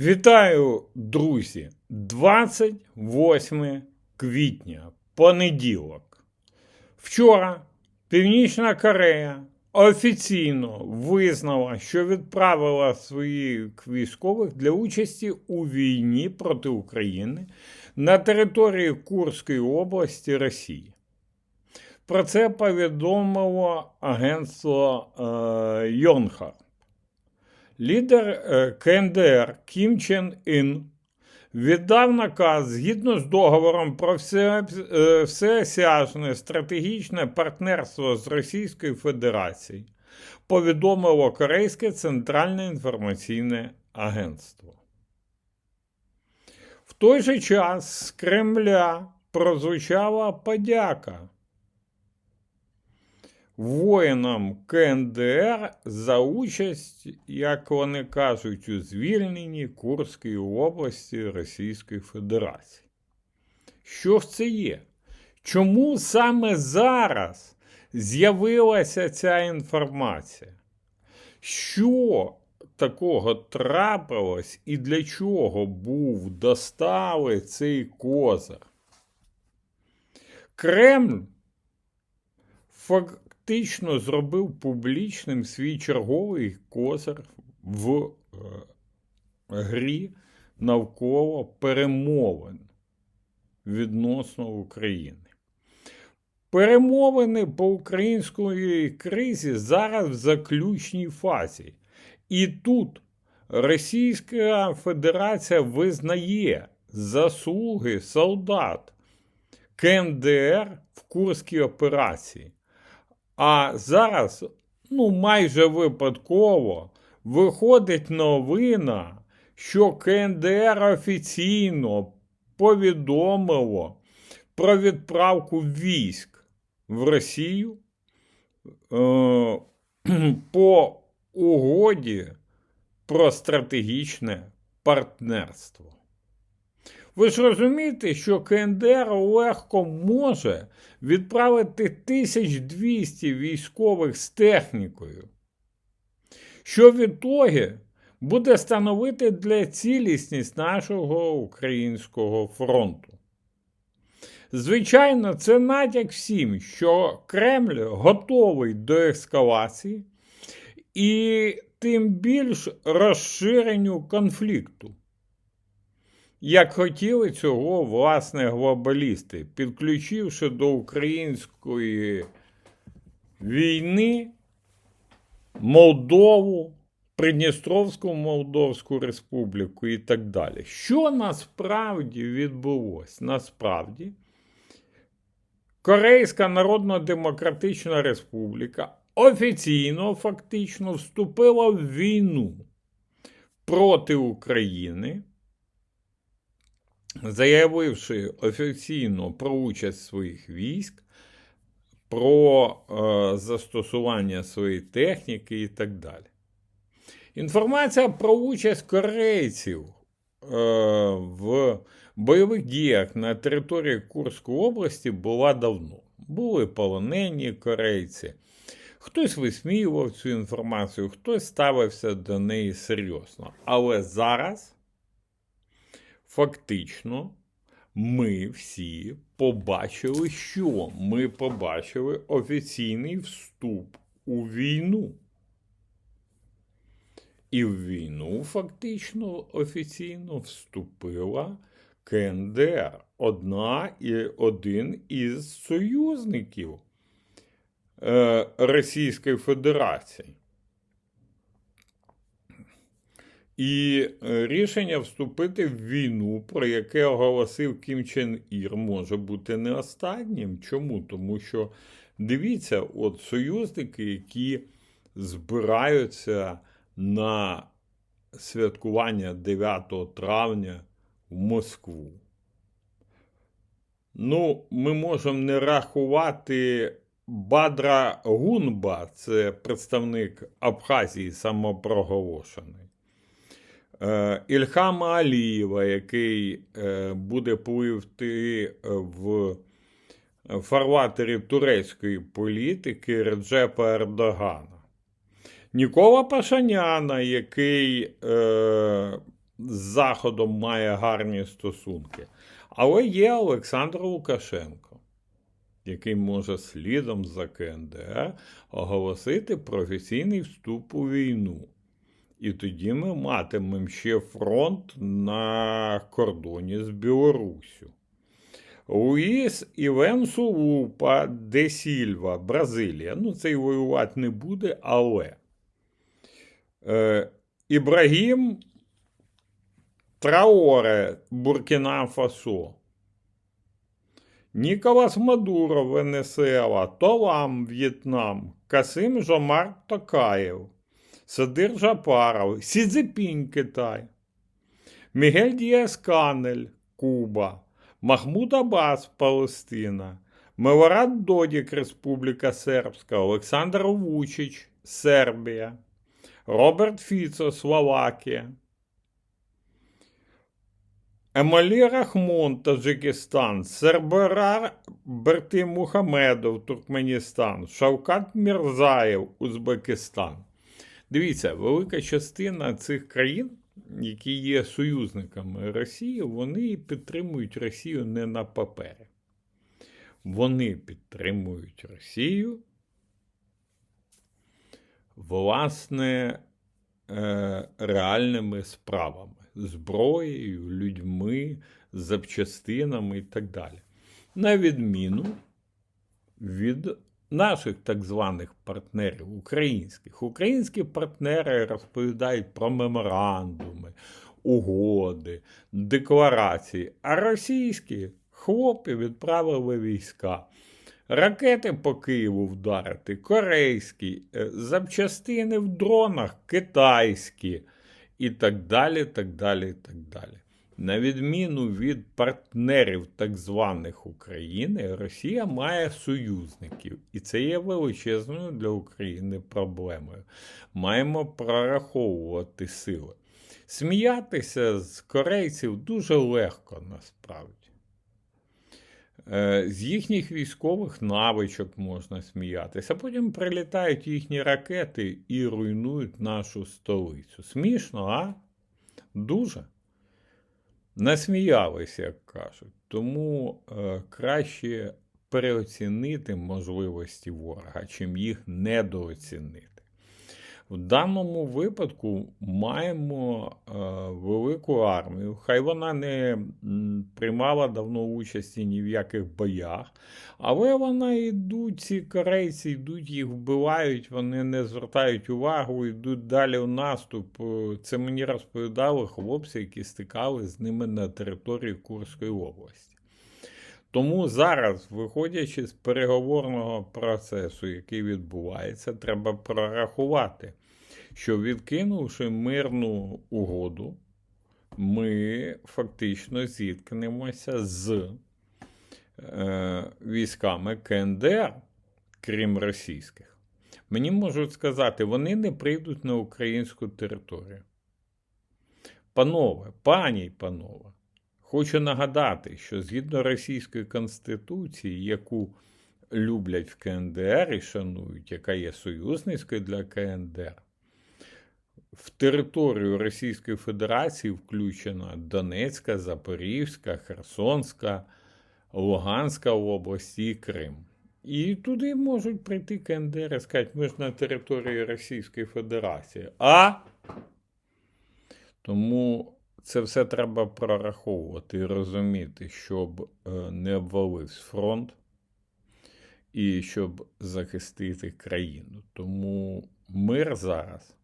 Вітаю, друзі! 28 квітня, понеділок. Вчора Північна Корея офіційно визнала, що відправила своїх військових для участі у війні проти України на території Курської області Росії. Про це повідомило агентство е, Йонхар. Лідер е, КНДР Кім Чен Ін віддав наказ згідно з договором про все, е, всеосяжне стратегічне партнерство з Російською Федерацією, повідомило Корейське Центральне інформаційне агентство. В той же час з Кремля прозвучала подяка воїнам КНДР за участь, як вони кажуть, у звільненні Курської області Російської Федерації. Що ж це є? Чому саме зараз з'явилася ця інформація? Що такого трапилось і для чого був достави цей козир? Кремль фактично зробив публічним свій черговий козир в е, грі навколо перемовин відносно України. Перемовини по української кризі зараз в заключній фазі. І тут Російська Федерація визнає заслуги солдат КНДР в Курській операції. А зараз, ну, майже випадково, виходить новина, що КНДР офіційно повідомило про відправку військ в Росію е, по угоді про стратегічне партнерство. Ви ж розумієте, що КНДР легко може відправити 1200 військових з технікою, що в ітогі буде становити для цілісність нашого українського фронту. Звичайно, це натяк всім, що Кремль готовий до ескалації і тим більш розширенню конфлікту як хотіли цього власне глобалісти, підключивши до української війни Молдову, Придністровську Молдовську Республіку і так далі. Що насправді відбулося? Насправді, Корейська Народно-Демократична Республіка офіційно фактично вступила в війну проти України заявивши офіційно про участь своїх військ, про е, застосування своєї техніки і так далі. Інформація про участь корейців е, в бойових діях на території Курської області була давно. Були полонені корейці. Хтось висміював цю інформацію, хтось ставився до неї серйозно. Але зараз фактично ми всі побачили, що ми побачили офіційний вступ у війну. І в війну фактично офіційно вступила КНДР, одна і один із союзників е, Російської Федерації. І е, рішення вступити в війну, про яке оголосив Кім Чен Ір, може бути не останнім. Чому? Тому що дивіться, от союзники, які збираються на святкування 9 травня в Москву. Ну, ми можемо не рахувати Бадра Гунба, це представник Абхазії самопроголошений. Е, Ільхама Алієва, який е, буде пливти в фарватері турецької політики Реджепа Ердогана. Нікола Пашаняна, який е, з Заходом має гарні стосунки. Але є Олександр Лукашенко, який може слідом за КНДР оголосити професійний вступ у війну. І тоді ми матимемо ще фронт на кордоні з Білоруссю. Луїс Івенсу Лупа де Сільва, Бразилія. Ну, цей воювати не буде, але. Е, Ібрагім Траоре, Буркіна Фасо. Ніколас Мадуро, Венесуела, Толам, В'єтнам, Касим Жомар Токаєв, Садир Жапаров, Сізепінь, Китай, Мігель Діас Канель, Куба, Махмуд Аббас, Палестина, Мелорад Додік, Республіка Сербська, Олександр Вучич, Сербія, Роберт Фіцо, Словакія. Емалі Рахмон, Таджикистан, Серберар Берти Мухамедов, Туркменістан, Шавкат Мірзаєв, Узбекистан. Дивіться, велика частина цих країн, які є союзниками Росії, вони підтримують Росію не на папері. Вони підтримують Росію, власне, е, реальними справами зброєю, людьми, запчастинами і так далі. На відміну від наших так званих партнерів українських. Українські партнери розповідають про меморандуми, угоди, декларації, а російські хлопці відправили війська. Ракети по Києву вдарити, корейські, е, запчастини в дронах китайські і так далі, так далі, так далі. На відміну від партнерів так званих України, Росія має союзників, і це є величезною для України проблемою. Маємо прораховувати сили. Сміятися з корейців дуже легко насправді. Е, з їхніх військових навичок можна сміятися, а потім прилітають їхні ракети і руйнують нашу столицю. Смішно, а? Дуже. Насміялися, як кажуть. Тому е, краще переоцінити можливості ворога, чим їх недооцінити. В даному випадку маємо е, велику армію. Хай вона не приймала давно участі ні в яких боях, але вона йдуть, ці корейці йдуть, їх вбивають, вони не звертають увагу, йдуть далі в наступ. Е, це мені розповідали хлопці, які стикали з ними на території Курської області. Тому зараз, виходячи з переговорного процесу, який відбувається, треба прорахувати, що відкинувши мирну угоду, ми фактично зіткнемося з е, військами КНДР, крім російських. Мені можуть сказати, вони не прийдуть на українську територію. Панове, пані й панове. Хочу нагадати, що згідно Російської Конституції, яку люблять в КНДР і шанують, яка є союзницькою для КНДР, в територію Російської Федерації включена Донецька, Запорізька, Херсонська, Луганська області і Крим. І туди можуть прийти КНДР і сказати, ми ж на території Російської Федерації. А тому це все треба прораховувати і розуміти, щоб е, не обвалився фронт і щоб захистити країну. Тому мир зараз.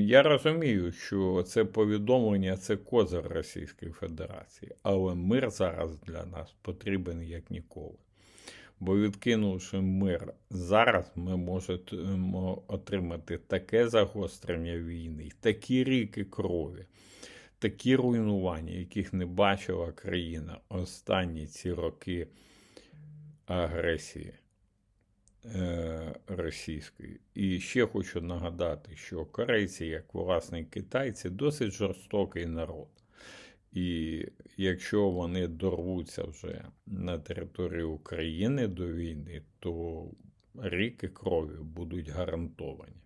Я розумію, що це повідомлення це козир Російської Федерації, але мир зараз для нас потрібен як ніколи. Бо відкинувши мир зараз, ми можемо отримати таке загострення війни, такі ріки крові такі руйнування, яких не бачила країна останні ці роки агресії е, російської. І ще хочу нагадати, що корейці, як власне китайці, досить жорстокий народ. І якщо вони дорвуться вже на територію України до війни, то ріки крові будуть гарантовані.